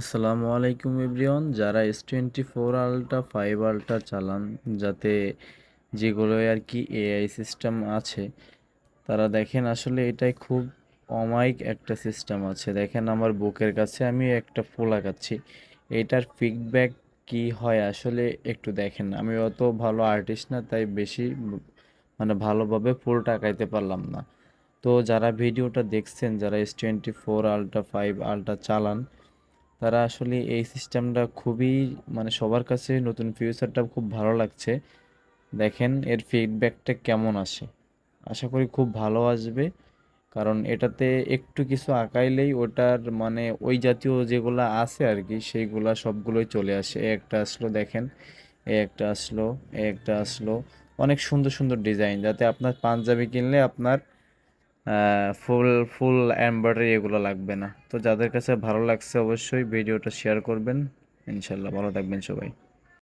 আসসালামু আলাইকুম এভরিওয়ান, যারা S twenty four ultra five ultra চালান, যাতে যেগুলো আর কি এআই সিস্টেম আছে, তারা দেখেন আসলে এটাই খুব অমায়িক একটা সিস্টেম আছে। দেখেন আমার বুকের কাছে আমি একটা ফুল আঁকাচ্ছি এটার ফিডব্যাক কি হয় আসলে একটু দেখেন। আমি অত ভালো আর্টিস্ট না, তাই বেশি মানে ভালোভাবে ফুলটা আঁকাইতে পারলাম না। তো যারা ভিডিওটা দেখছেন, যারা S twenty four ultra five ultra চালান তারা আসলে এই সিস্টেমটা খুবই মানে সবার কাছে নতুন ফিউচারটা খুব ভালো লাগছে। দেখেন এর ফিডব্যাকটা কেমন আসে। আশা করি খুব ভালো আসবে। কারণ এটাতে একটু কিছু আঁকাইলেই ওটার মানে ওই জাতীয় যেগুলো আছে আর কি সেইগুলা সবগুলোই চলে আসে। এ একটা আসলো দেখেন, এ একটা আসলো, এ একটা আসলো। অনেক সুন্দর সুন্দর ডিজাইন যাতে আপনার পাঞ্জাবি কিনলে আপনার ফুল ফুল এমব্রয়ডারি এগুলো লাগবে না। তো যাদের কাছে ভালো লাগছে অবশ্যই ভিডিওটা শেয়ার করবেন। ইনশাল্লাহ ভালো থাকবেন সবাই।